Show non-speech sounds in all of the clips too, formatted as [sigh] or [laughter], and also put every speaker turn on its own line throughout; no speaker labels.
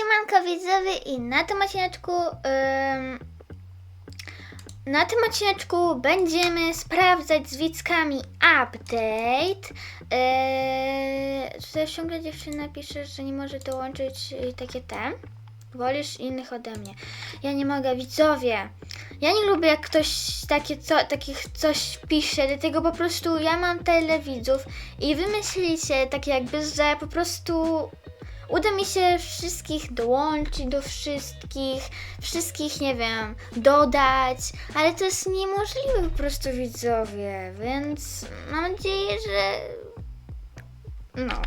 siemanko widzowie i na tym odcineczku na tym odcineczku będziemy sprawdzać z widzkami update. Yy, tutaj ciągle dziewczyna pisze, że nie może dołączyć yy, takie te. Wolisz innych ode mnie. Ja nie mogę, widzowie. Ja nie lubię jak ktoś takie co, takich coś pisze, dlatego po prostu ja mam tyle widzów i wy myślicie tak jakby, że po prostu uda mi się wszystkich dołączyć do wszystkich, wszystkich, nie wiem, dodać, ale to jest niemożliwe po prostu widzowie, więc mam nadzieję, że no.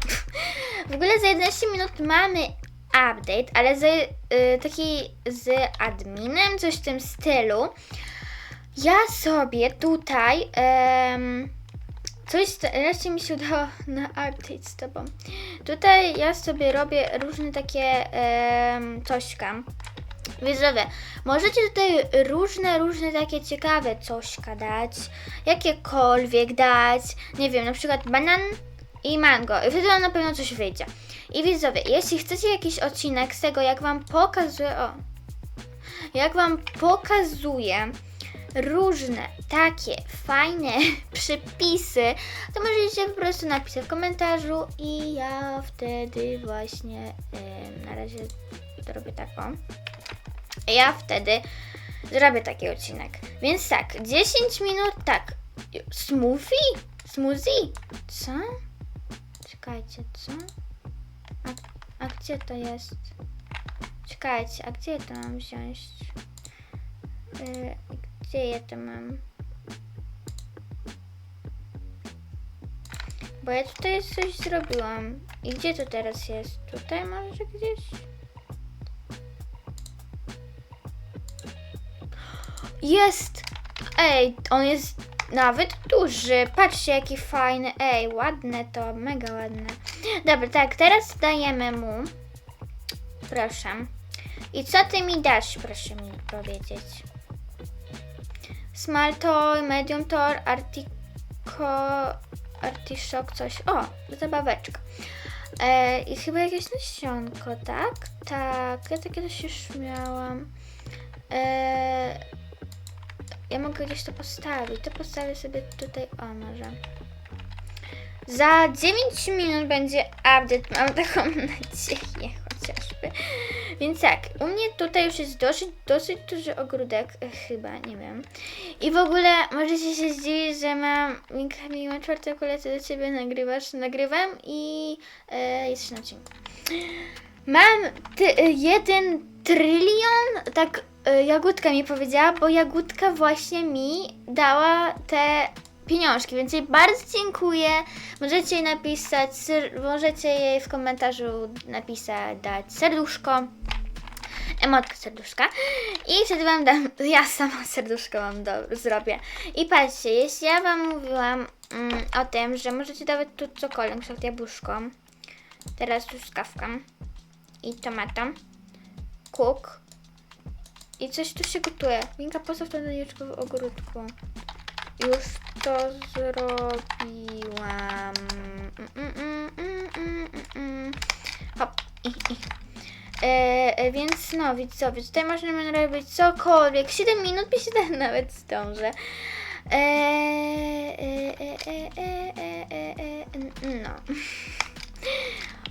W ogóle za 11 minut mamy update, ale z, y, taki z adminem, coś w tym stylu. Ja sobie tutaj coś wreszcie mi się udało [laughs] na update z tobą. Tutaj ja sobie robię różne takie cośka. Widzowie, możecie tutaj różne, różne takie ciekawe cośka dać, jakiekolwiek dać, nie wiem, na przykład banan i mango i wtedy na pewno coś wyjdzie. I widzowie, jeśli chcecie jakiś odcinek z tego, jak wam pokazuję, o, jak wam pokazuję różne takie fajne [laughs] przypisy, to możecie po prostu napisać w komentarzu i ja wtedy właśnie em, na razie zrobię taką. Ja wtedy zrobię taki odcinek. Więc tak, 10 minut, tak. Smoothie? Smoothie? Co? Czekajcie, co? A, a gdzie to jest? Czekajcie, a gdzie to mam wziąć? Yy, gdzie ja to mam? Bo ja tutaj coś zrobiłam. I gdzie to teraz jest? Tutaj może gdzieś? Jest! Ej, on jest nawet duży. Patrzcie, jaki fajny. Ej, ładne to, mega ładne. Dobra, tak, teraz dajemy mu. Proszę. I co ty mi dasz, proszę mi powiedzieć? Small toy, medium toy, artico, artiszok, coś. O, zabaweczka. E, I chyba jakieś nasionko, tak? Tak, ja takie coś już miałam. E, ja mogę gdzieś to postawić. To postawię sobie tutaj, o może. Za 9 minut będzie update, mam taką [laughs] nadzieję chociażby. Więc tak, u mnie tutaj już jest dosyć, dosyć duży ogródek, e, chyba, nie wiem. I w ogóle możecie się zdziwić, że mam, mimo czwartego lecę do Ciebie, nagrywasz, nagrywam i e, jesteś na odcinku. Mam y, jeden trylion, tak y, Jagódka mi powiedziała, bo Jagódka właśnie mi dała te pieniążki, więc jej bardzo dziękuję. Możecie jej napisać, możecie jej w komentarzu napisać, dać serduszko, emotkę serduszka i wtedy wam dam, [laughs] ja sama serduszko wam do, zrobię. I patrzcie, jeśli ja wam mówiłam mm, o tym, że możecie dawać tu cokolwiek, przykład jabłuszko, teraz truskawka i tomatą, kuk i coś tu się gotuje. Winka, to donieczko w ogródku. Już to zrobiłam. Mm, mm, mm. Hop. E, e, więc no, widzowie, tutaj możemy robić cokolwiek. 7 minut tak [laughs] nawet zdążę. E, e, no.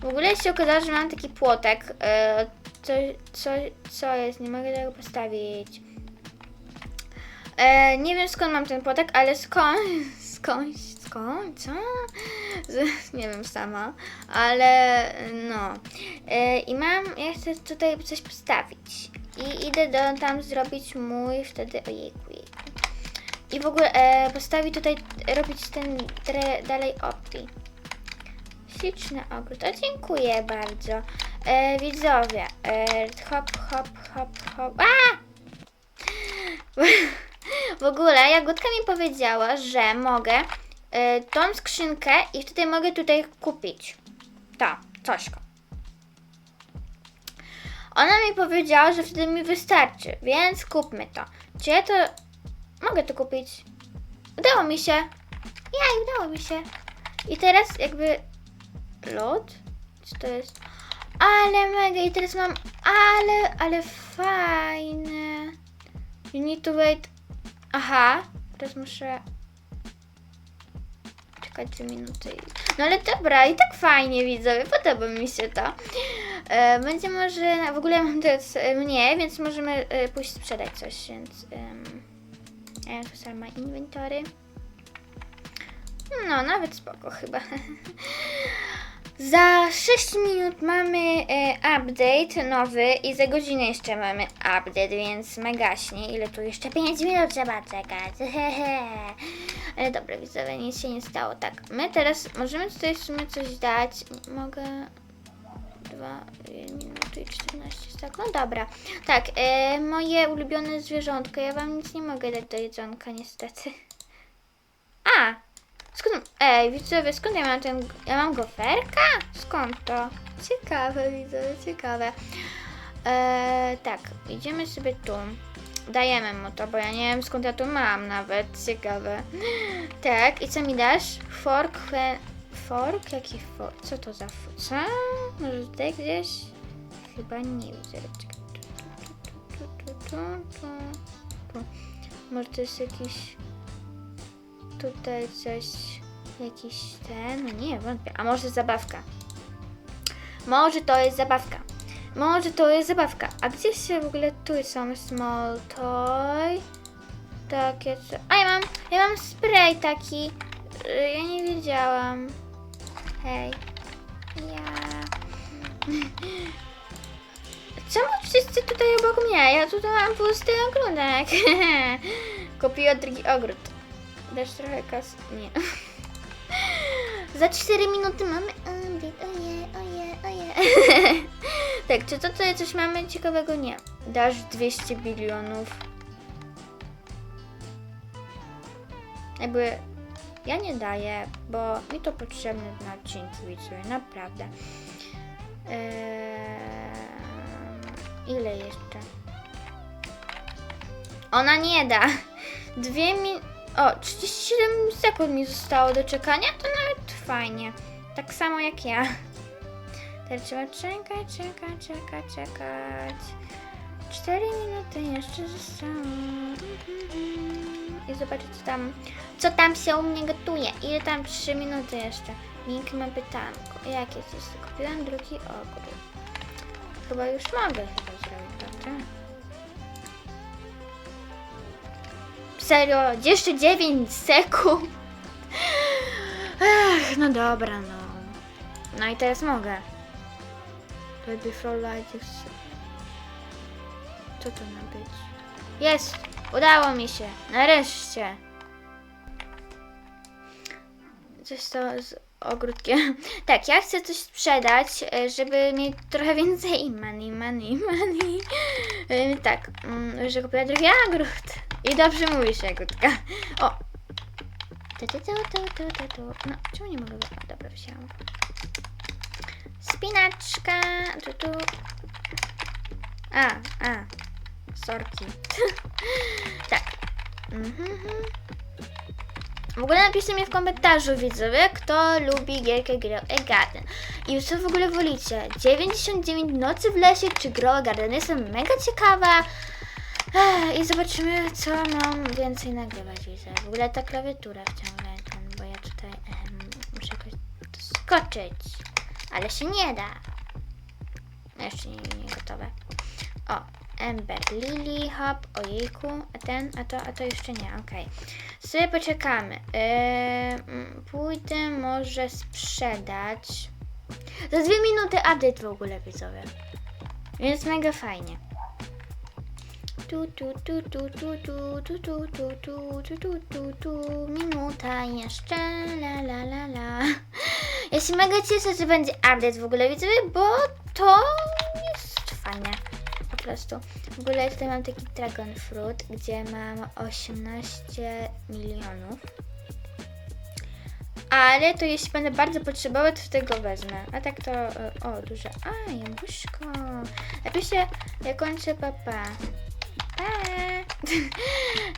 W ogóle się okazało, że mam taki płotek. E, co, co, co jest? Nie mogę tego postawić. E, nie wiem skąd mam ten płotek, ale skąd? [laughs] Skąd? Skąd? Co? Z, [laughs] nie wiem sama, ale no. E, I mam, ja chcę tutaj coś postawić. I idę do, tam zrobić mój wtedy, ojejku, jejku. I w ogóle e, postawić tutaj, robić ten dre, dalej opti. Śliczny ogród. O, dziękuję bardzo. E, widzowie, e, hop, hop, hop, hop. A! [laughs] W ogóle Jagódka mi powiedziała, że mogę e, tą skrzynkę i wtedy mogę tutaj kupić to, cośko. Ona mi powiedziała, że wtedy mi wystarczy, więc kupmy to. Czy ja to mogę to kupić? Udało mi się. Jaj, udało mi się. I teraz jakby lód? Co to jest? Ale mega i teraz mam, ale, ale fajne. You need to wait. Aha, teraz muszę czekać dwie minuty. No ale dobra, i tak fajnie widzowie, podoba mi się to. E, będzie może, w ogóle mam teraz e, mniej, więc możemy e, pójść sprzedać coś, więc... Um, ja tu sama inwentory. No, nawet spoko chyba. [laughs] Za 6 minut mamy e, update nowy i za godzinę jeszcze mamy update, więc megaśnie. Ile tu jeszcze 5 minut trzeba czekać. [laughs] Ale dobra, widzowie, nic się nie stało. Tak, my teraz możemy tutaj w sumie coś dać. Mogę... 2 minuty i 14 sekund. No dobra. Tak, e, moje ulubione zwierzątko. Ja wam nic nie mogę dać do jedzonka, niestety. A! Skąd... Ej, widzowie, skąd ja mam ten... Ja mam goferka? Skąd to? Ciekawe, widzowie, ciekawe. E, tak, idziemy sobie tu. Dajemy mu to, bo ja nie wiem skąd ja to mam nawet. Ciekawe. Tak, i co mi dasz? Fork, fork? Jaki fork? Co to za fork? Co? Może tutaj gdzieś? Chyba nie widzę. Czekaj. Tu, tu, tu, tu, tu, tu. Może to jest jakiś... Tutaj coś... Jakiś ten... No nie, wątpię. A może zabawka? Może to jest zabawka. Może to jest zabawka. A gdzie się w ogóle tu są small toy? Takie co... A ja mam, ja mam spray taki. Y, Ja nie wiedziałam. Hej. Ja. [laughs] Czemu wszyscy tutaj obok mnie? Ja tutaj mam pusty ogródek. [laughs] Kupiła drugi ogród. Dasz trochę kas... Nie. [laughs] Za 4 minuty mamy. Oje, oje, oje. [laughs] tak, czy to tutaj coś mamy ciekawego? Nie. Dasz 200 bilionów. Jakby ja nie daję, bo mi to potrzebne na odcinki widzowie, naprawdę. Eee, ile jeszcze? Ona nie da. Dwie min... O, 37 sekund mi zostało do czekania, to nawet fajnie. Tak samo jak ja. Teraz trzeba czekać, czekać, czekać, czekać. 4 minuty jeszcze zostało. I zobaczyć co tam, co tam się u mnie gotuje. Ile tam 3 minuty jeszcze. Link ma pytanko. Jakie jest? Kupiłam drugi ogród. Chyba już mogę chyba zrobić, prawda? Serio, jeszcze 9 sekund. Ech, no dobra, no. No i teraz mogę. Right before light is... Co to ma być? Jest! Udało mi się! Nareszcie! Coś to z ogródkiem. [laughs] Tak, ja chcę coś sprzedać, e, żeby mieć trochę więcej money, money, [laughs] money. E, Tak, mm, że kupię drugi ogród. I dobrze mówisz, Jagódka. O! No, czemu nie mogę... A, dobra, wziąłam. Spinaczka. Tu, tu. A, a. Sorki. [laughs] tak. Mhm. W ogóle napiszcie mi w komentarzu, widzowie, kto lubi gierkę Grow a Garden. I co w ogóle wolicie? 99 nocy w lesie czy Grow a Garden? Jestem mega ciekawa. I zobaczymy, co mam więcej nagrywać, widzę. W ogóle ta klawiatura wciąga ten, bo ja tutaj em, muszę jakoś skoczyć. Ale się nie da. No jeszcze nie, nie gotowe. O, Ember Lily, hop, ojejku, a ten, a to, a to jeszcze nie, okej. Sobie poczekamy. Yy, mm, pójdę może sprzedać. Za dwie minuty update w ogóle widzowie. Więc mega fajnie. Tu, tu, tu, tu, tu, tu, tu, tu, tu, tu, tu, tu, tu, tu, minuta jeszcze, la, la, la, la. Ja się mega cieszę, że będzie update w ogóle, widzowie, bo to jest fajne. Po prostu. W ogóle tutaj mam taki dragon fruit, gdzie mam 18 milionów. Ale to jeśli będę bardzo potrzebować, to tego wezmę. A tak to... O, duże... A, jabłuszko. Napiszcie, ja kończę papa. Pa.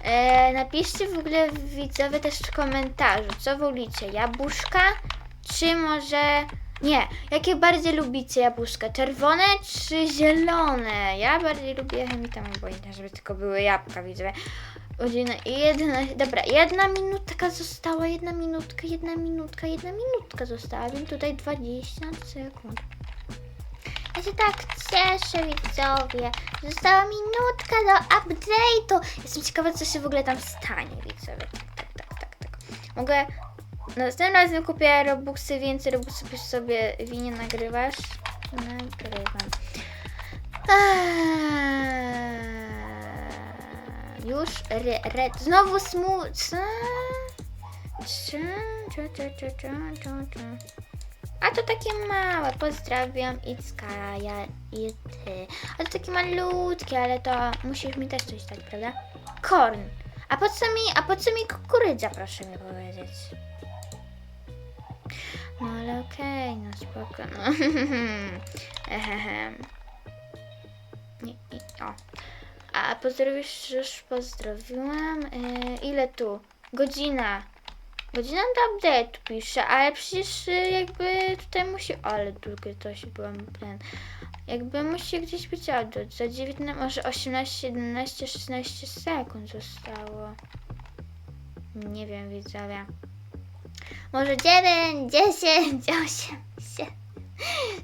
[laughs] e, napiszcie w ogóle widzowie też w komentarzu, co wolicie, jabłuszka, czy może Nie, jakie bardziej lubicie jabłuszka? Czerwone czy zielone? Ja bardziej lubię chemitamę, bo inne, żeby tylko były jabłka, widzę. Godzina i jedna, dobra, jedna minutka została, jedna minutka, jedna minutka, jedna minutka została, więc tutaj 20 sekund. Ja się tak cieszę, widzowie. Została minutka do update'u. Jestem ciekawa, co się w ogóle tam stanie, widzowie. Tak, tak, tak, tak, tak. Mogę... Następnym razem kupię Robuxy, więcej Robuxów sobie winie nagrywasz. Nagrywam. Eee, już re, re, znowu cza. A to takie małe, pozdrawiam Ickaja i ty. A to takie malutkie, ale to musisz mi też coś dać, prawda? Korn. A po co mi, a po co mi kukurydza, proszę mi powiedzieć? No ale okej, no spoko, no. [laughs] Ehehem. Nie, i, o. A pozdrowisz, już pozdrowiłam. Yy, ile tu? Godzina. Godzina do update pisze, ale przecież y, jakby tutaj musi... Ale długie to się byłam ten... Jakby musi gdzieś być update. Za 19, może 18, 17, 16 sekund zostało. Nie wiem, widzowie. Może 9, 10, 8, 7,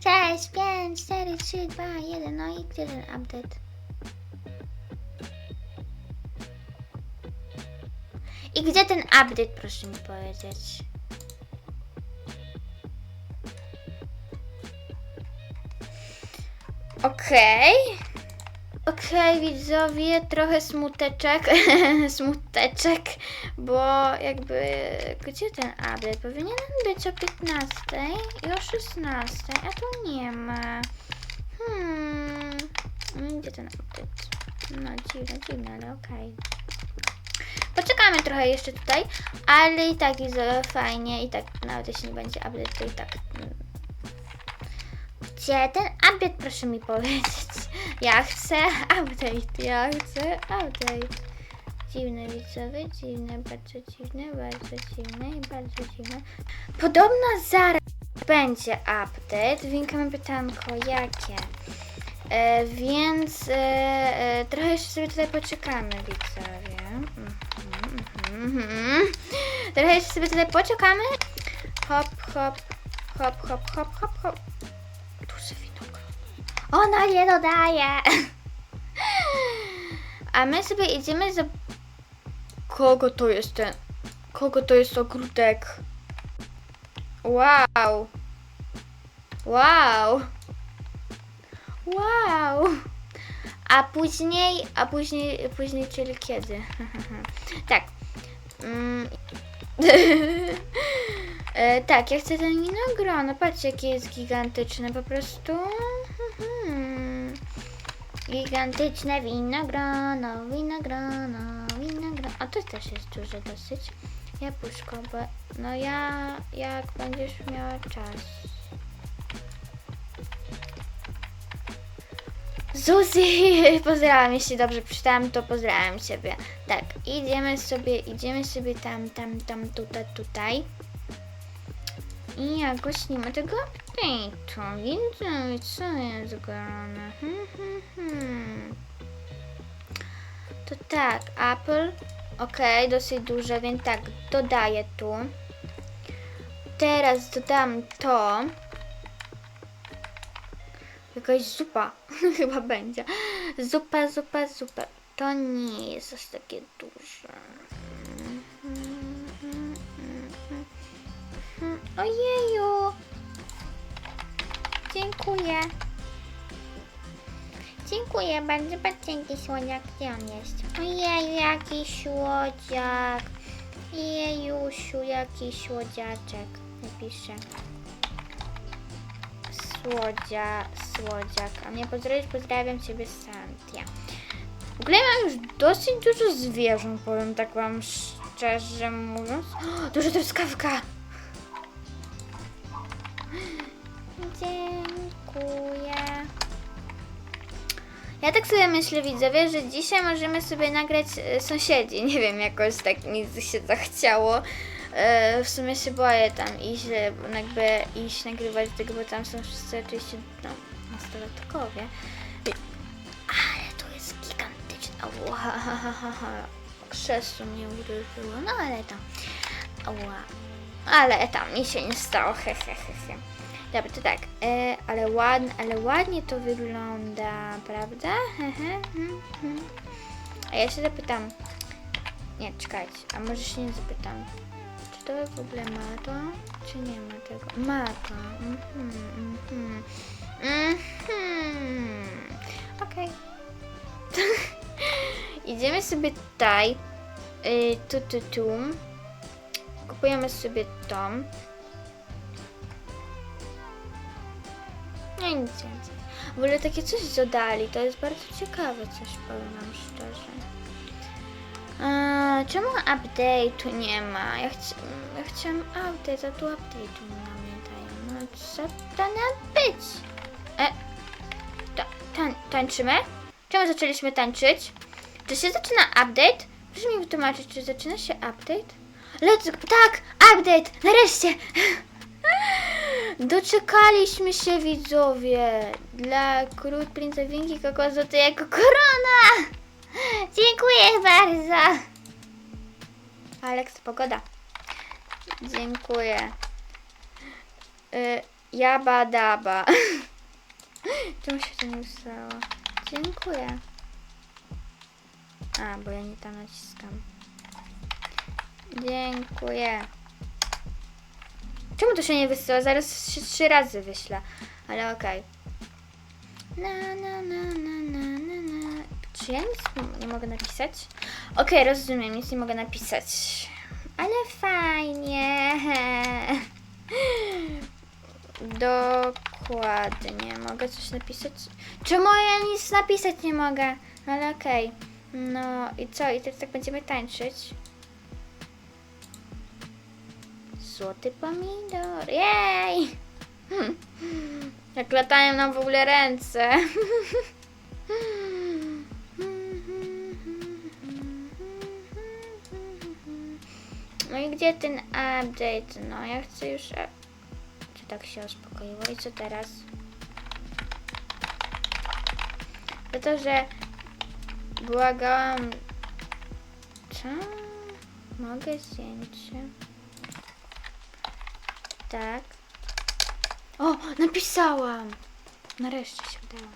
6, 5, 4, 3, 2, 1. No i gdzie ten update? I gdzie ten update, proszę mi powiedzieć? Okej. Okej, widzowie, trochę smuteczek, [laughs] smuteczek, bo jakby, gdzie ten update? Powinien być o 15 i o 16, a tu nie ma. Hmm, gdzie ten update? No, dziwne, dziwne, ale okej. Poczekamy trochę jeszcze tutaj, ale i tak jest fajnie, i tak nawet jeśli nie będzie update, to i tak. Mm. Gdzie ten update, proszę mi powiedzieć? [laughs] Ja chcę update, ja chcę update. Dziwne widzowie, dziwne, bardzo dziwne, bardzo dziwne i bardzo dziwne. Podobno zaraz będzie update, więc mamy pytanko, jakie? E, więc e, e, trochę jeszcze sobie tutaj poczekamy, widzowie. Mhm, mhm, mhm. Trochę jeszcze sobie tutaj poczekamy. Hop, hop, hop, hop, hop, hop, hop. Ona nie dodaje. [laughs] A my sobie idziemy za... Kogo to jest ten... Kogo to jest ogródek? Wow. Wow. Wow! A później, a później, później, czyli kiedy? [laughs] tak. Mm. [laughs] e, tak, ja chcę ten winogron. Patrzcie, jakie jest gigantyczne, po prostu. Gigantyczne winogrono, winogrono, winogrono. A to też jest duże dosyć. Jabłuszko, bo no ja, jak będziesz miała czas. Zuzi, [laughs] pozdrawiam, jeśli dobrze przeczytałam, to pozdrawiam Ciebie. Tak, idziemy sobie, idziemy sobie tam, tam, tam, tutaj, tutaj. I jakoś nie ma tego update'u, więc co jest grane? Hmm, hmm, hmm. To tak, Apple, ok, dosyć duże, więc tak, dodaję tu. Teraz dodam to. Jakaś zupa [laughs] chyba będzie. Zupa, zupa, zupa. To nie jest aż takie duże. Ojeju. Dziękuję. Dziękuję bardzo, bardzo jaki słodziak. Gdzie on jest? Ojeju, jaki słodziak. Jejusiu, jaki słodziaczek. Napiszę słodzia, słodziak. A mnie pozdrowić, pozdrawiam Ciebie Santia. W ogóle mam już dosyć dużo zwierząt, powiem tak Wam szczerze mówiąc. [gasps] O, duża truskawka! Dziękuję. Ja tak sobie myślę, widzowie, że dzisiaj możemy sobie nagrać e, sąsiedzi. [laughs] Nie wiem, jakoś tak mi się zachciało. E, w sumie się boję tam iść, e, jakby iść nagrywać tego, bo tam są wszyscy oczywiście no, nastolatkowie. Ale to jest gigantyczne. Ała, ha. Krzesło mnie uderzyło, no ale tam. Ała. Ale tam mi się nie stało, he, he, he, he. Dobra, to tak, e, ale, ładnie, ale ładnie to wygląda, prawda? A ja się zapytam. Nie, czekajcie, a może się nie zapytam. Czy to w ogóle ma to, czy nie ma tego? Ma to. Mhm, mhm. Mhm. Okej. [laughs] Idziemy sobie tutaj. Y, tu, tu, tu. Kupujemy sobie tą. Więcej. W ogóle takie coś dodali, to jest bardzo ciekawe coś, powiem wam szczerze. A, czemu update'u nie ma? Ja, chci ja chciałam update, a tu update'u nie pamiętają. No co to ma być? E, ta, tań, tańczymy? Czemu zaczęliśmy tańczyć? Czy się zaczyna update? Proszę mi wytłumaczyć, czy zaczyna się update? Let's tak, update, nareszcie! [laughs] Doczekaliśmy się widzowie dla król princa Winki Kokosu to jako korona! Dziękuję bardzo! Aleks, pogoda. Dziękuję. Y, jaba daba. [laughs] Czemu się to nie ustało? Dziękuję. A, bo ja nie tam naciskam. Dziękuję. Czemu to się nie wysyła? Zaraz się trzy razy wyślę. Ale okej. Na, na, na, na, na, na, na. Czy ja nic nie mogę napisać? Okej, rozumiem, nic nie mogę napisać. Ale fajnie. [laughs] Dokładnie. Mogę coś napisać? Czemu ja nic napisać nie mogę? Ale okej. No i co? I teraz tak będziemy tańczyć. Złoty pomidor. Jej! [laughs] Jak latają nam w ogóle ręce. [laughs] No i gdzie ten update? No ja chcę już... a- Czy tak się uspokoiło? I co teraz? Za to, że błagałam... Co? Mogę zdjęcie? Tak. O, napisałam! Nareszcie się udało.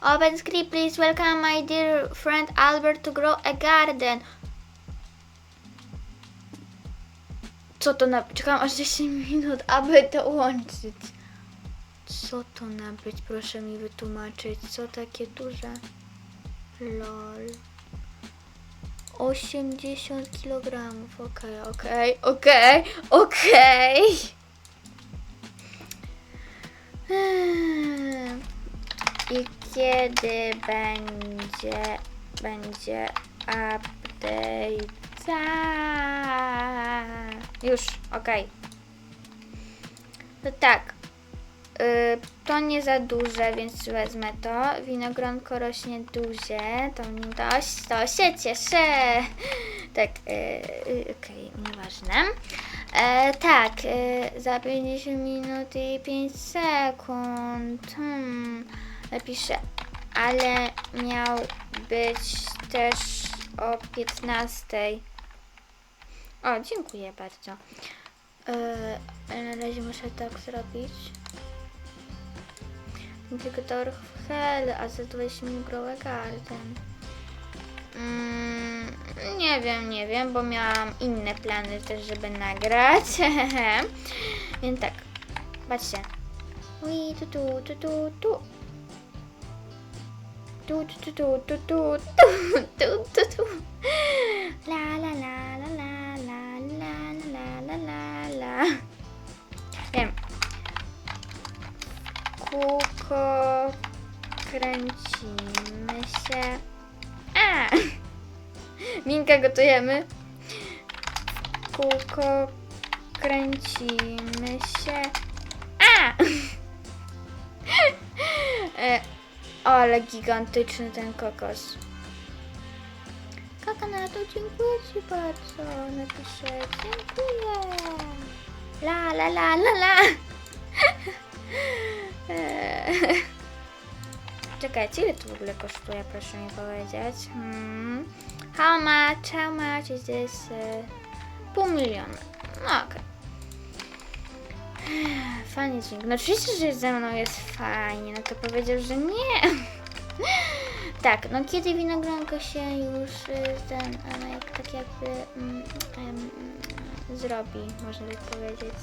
Open script, please welcome my dear friend Albert to grow a garden. Co to na... Czekam aż 10 minut, aby to łączyć. Co to na być? Proszę mi wytłumaczyć. Co takie duże? LOL. 80 kg. Okej, okej, okej, okej. Hmm. I kiedy będzie będzie update? Już, okej. No tak. Y, to nie za duże, więc wezmę to. Winogronko rośnie duże, to, to, to się cieszę. Tak, y, y, okej, nieważne. E, tak, za 50 minut i 5 sekund. Hmm, napiszę, ale miał być też o 15. O, dziękuję bardzo. E, na razie muszę tak zrobić. Indikator w hell, a za 20 minut grow a garden. Mm, nie wiem, nie wiem, bo miałam inne plany też, żeby nagrać. Więc tak, patrzcie. Ui, tu, tu, tu, tu, tu. Tu, tu, tu, tu, tu, tu, tu, tu, tu, tu. La, la, la, la, la, la, la, la, la, la, la. Kręcimy się. A! [laughs] Minka gotujemy. Kółko kręcimy się. A! [laughs] E, ale gigantyczny ten kokos. To dziękuję Ci bardzo. Napiszę dziękuję. La la la la la. Eee. [laughs] Czekajcie, ile to w ogóle kosztuje, proszę mi powiedzieć. Hmm. How much, how much is this? Pół miliona. No okej. [sighs] Fajnie dźwięk. No oczywiście, że ze mną jest fajnie, no to powiedział, że nie. [laughs] Tak, no kiedy winogronko się już y, ten, a, jak, tak jakby mm, zrobi, można tak powiedzieć.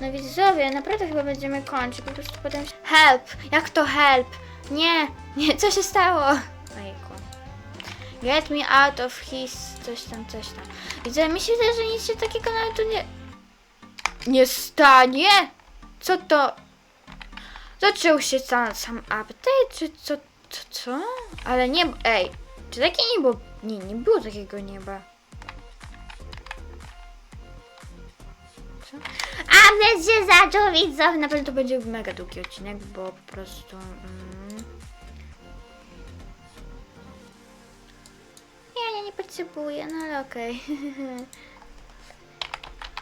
No widzowie, naprawdę chyba będziemy kończyć, po prostu potem... Help! Jak to help? Nie, nie, co się stało? Ojejku. Get me out of his... coś tam, coś tam. Widzę, mi się wydaje, że nic się takiego nawet tu nie... Nie stanie? Co to? Zaczął się sam, sam update, czy co, co, co? Ale nie, ej, czy takie niebo, nie, nie było takiego nieba. A więc się zaczął widzowie, na pewno to będzie mega długi odcinek, bo po prostu... Mm, ja, ja nie potrzebuję, no ale okej. [laughs]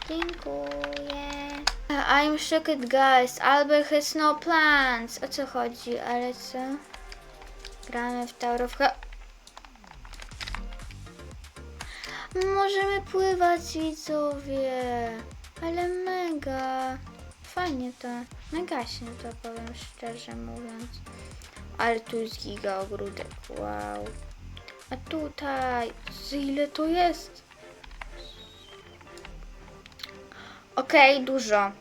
Dziękuję. I'm shocked guys. Albert has no plans. O co chodzi? Ale co? Gramy w Tower. Możemy pływać widzowie. Ale mega. Fajnie to. Mega się to powiem szczerze mówiąc. Ale tu jest giga ogródek. Wow. A tutaj. Ile to jest? Okej, dużo.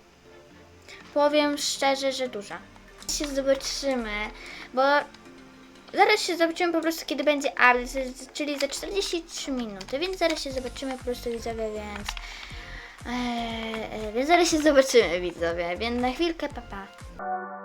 Powiem szczerze, że dużo. Się zobaczymy, bo zaraz się zobaczymy po prostu, kiedy będzie ale, czyli za 43 minuty, więc zaraz się zobaczymy po prostu widzowie, więc... Eee, więc zaraz się zobaczymy widzowie, więc na chwilkę, papa. Pa.